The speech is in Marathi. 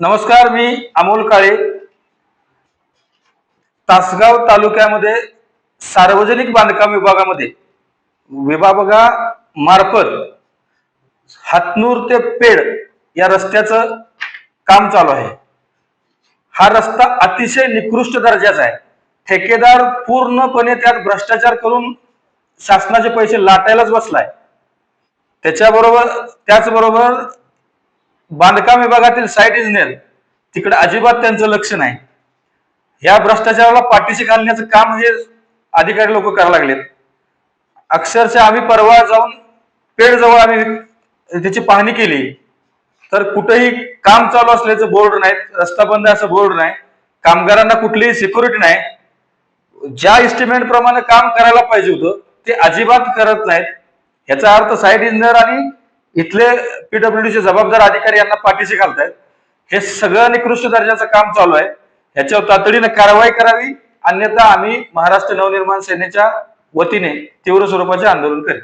नमस्कार मी अमोल काळे. तासगाव तालुक्यामध्ये सार्वजनिक बांधकाम विभागामध्ये विभागामार्फत हातनूर ते पेड या रस्त्याचं काम चालू आहे. हा रस्ता अतिशय निकृष्ट दर्जाचा आहे. ठेकेदार पूर्णपणे त्यात भ्रष्टाचार करून शासनाचे पैसे लाटायलाच बसलाय. त्याच्याबरोबर त्याचबरोबर बांधकाम विभागातील साईट इंजिनियर तिकडे अजिबात त्यांचं लक्ष नाही. या भ्रष्टाचाराला पाठीशी घालण्याचं काम हे अधिकारी लोक करायला लागलेत. अक्षरशः आम्ही परवा जाऊन पेडजवळ आम्ही त्याची पाहणी केली. तर कुठेही काम चालू असल्याचं बोर्ड नाही रस्ता बंद असं बोर्ड नाही कामगारांना कुठलीही सिक्युरिटी नाही. ज्या इस्टिमेट प्रमाणे काम करायला पाहिजे होतं ते अजिबात करत नाहीत. याचा अर्थ साईट इंजिनियर आणि इथले पीडब्ल्यूडीचे जबाबदार अधिकारी यांना पाठीशी घालतायत. हे सगळं निकृष्ट दर्जाचं काम चालू आहे. ह्याच्यावर तातडीने कारवाई करावी. अन्यथा आम्ही महाराष्ट्र नवनिर्माण सेनेच्या वतीने तीव्र स्वरूपाचे आंदोलन करेल